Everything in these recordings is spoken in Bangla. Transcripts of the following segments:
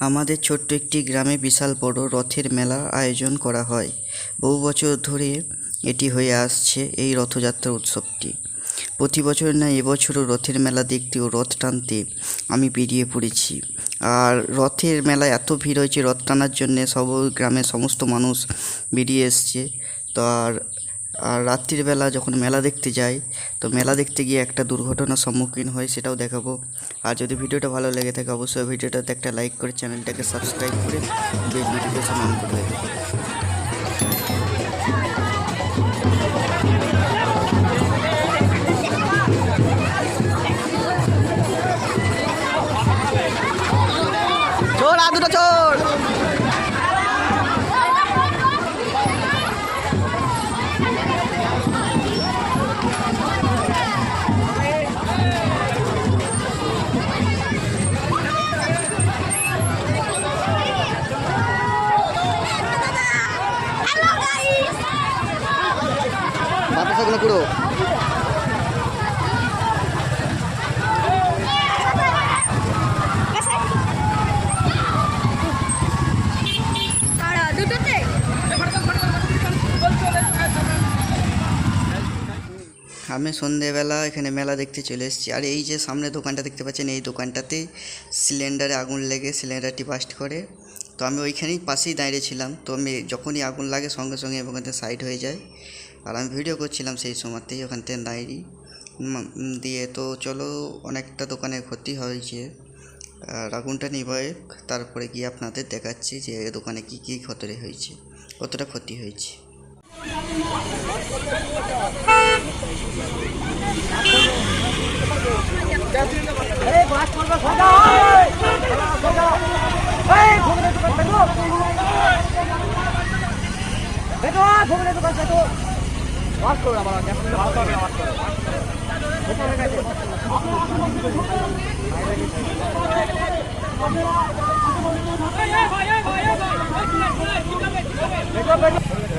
আমাদের ছোট্ট একটি গ্রামে বিশাল বড় রথের মেলা আয়োজন করা হয়। বহু বছর ধরে এটি হয়ে আসছে এই রথযাত্রা উৎসবটি। প্রতি বছর না এবছরও রথের মেলা দেখতে ও রথ টানতে আমি বেরিয়ে পড়েছি। আর রথের মেলায় এত ভিড় হয়েছে, রথ টানার জন্যে সব গ্রামের সমস্ত মানুষ বেরিয়ে এসছে। তো আর আর রাত্রিবেলা যখন মেলা দেখতে যাই, তো মেলা দেখতে গিয়ে একটা দুর্ঘটনার সম্মুখীন হয় সেটাও দেখাবো। আর যদি ভিডিওটা ভালো লেগে থাকে অবশ্যই ভিডিওটাতে একটা লাইক করে চ্যানেলটাকে সাবস্ক্রাইব করে নোটিফিকেশন অন করে চোর আর দুটো চোর! বাতাসাগুলো পুরো আমি সন্ধেবেলা এখানে মেলা দেখতে চলে এসেছি। আর এই যে সামনে দোকানটা দেখতে পাচ্ছেন, এই দোকানটাতে সিলিন্ডারে আগুন লেগে সিলিন্ডারটি বাস্ট করে। তো আমি ওইখানেই পাশেই দাঁড়িয়েছিলাম তো আমি যখনই আগুন লাগে সঙ্গে সঙ্গে থেকে সাইড হয়ে যায়। আর আমি ভিডিও করছিলাম সেই সময়তেই ওখান থেকে উম, দিয়ে তো চলো অনেকটা দোকানে ক্ষতি হয়েছে। আর আগুনটা তারপরে গিয়ে আপনাদের দেখাচ্ছি যে দোকানে কী কী ক্ষতি হয়েছে কতটা ক্ষতি হয়েছে।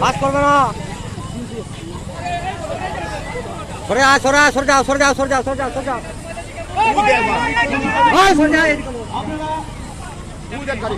বাস করবে না। সরে আয় সরে আয় সরে যাও সরে যাও সরে যাও সরে যাও সরে যাও। সরে যাও। বলো।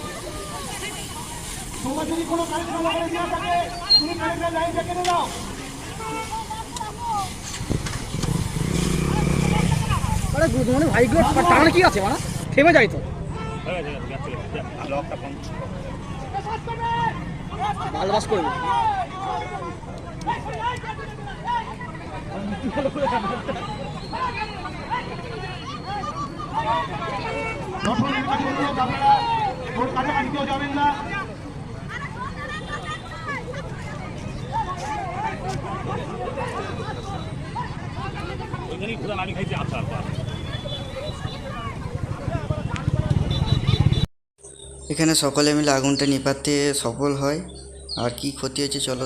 যদি কোনো কারেন্ট লাগানো না থাকে তুমি কারেন্টের লাইনটা কেটে দাও আরে মানে ভাইগুলো টানে কি আছে মানে? থেমে যায় তো। ভালোবাস করবে যাবেন না। ওর কাছাকাছি কেউ যাবেন না এখানে সকলে মিলে আগুনটা নিভাতে সফল হয়। আর কি ক্ষতি হয়েছে চলো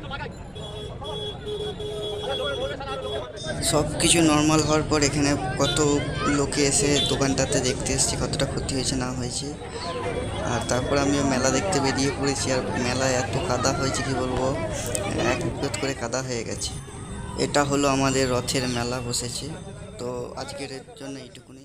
সব কিছু নর্মাল হওয়ার পর এখানে কত লোকে এসে দোকানটাতে দেখতে এসছে, কতটা ক্ষতি হয়েছে, না হয়েছে। আর তারপর আমি মেলা দেখতে বেরিয়ে পড়েছি, আর মেলায় এত কাদা হয়েছে, কি বলব? এক বিপদ করে কাদা হয়ে গেছে। এটা হলো আমাদের রথের মেলা বসেছে। তো আজকের জন্য এইটুকুনি।